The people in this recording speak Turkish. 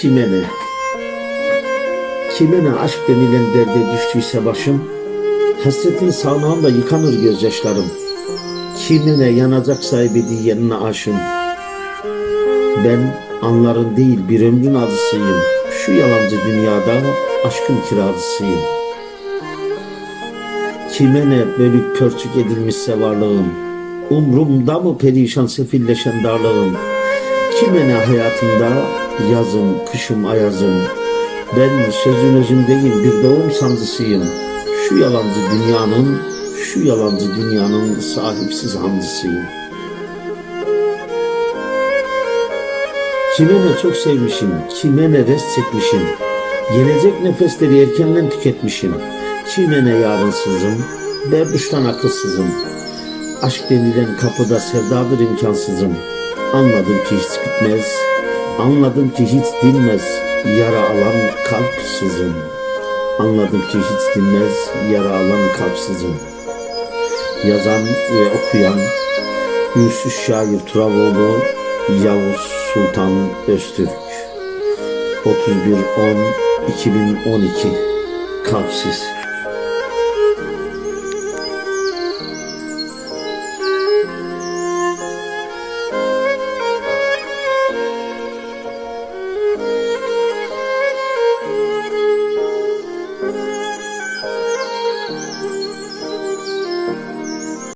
Kime ne? Kime ne aşk denilen derde düştüyse başım, hasretin sağnağında yıkanır gözyaşlarım. Kime ne yanacaksa ebediyenine aşım. Ben anların değil bir ömrün adısıyım. Şu yalancı dünyada aşkın kiracısıyım. Kime ne bölük pörçük edilmişse varlığım. Umrumda mı perişan sefilleşen darlığım. Kime ne hayatımda yazım, kışım, ayazım. Ben sözün özündeyim bir doğum sancısıyım. Şu yalancı dünyanın, şu yalancı dünyanın sahipsiz hamdısıyım. Kime ne çok sevmişim, kime ne rest çekmişim. Gelecek nefesleri erkenden tüketmişim. Kime ne yarınsızım, berduştan akılsızım. Aşk denilen kapıda sevdadır imkansızım. Anladım ki hiç bitmez, anladım ki hiç dinmez. Yara alan kalpsizim. Anladım ki hiç dinmez, yara alan kalpsizim. Yazan ve okuyan Gülsüz şair Turavoğlu Yavuz Sultan Öztürk 31 10 2012 Kalpsiz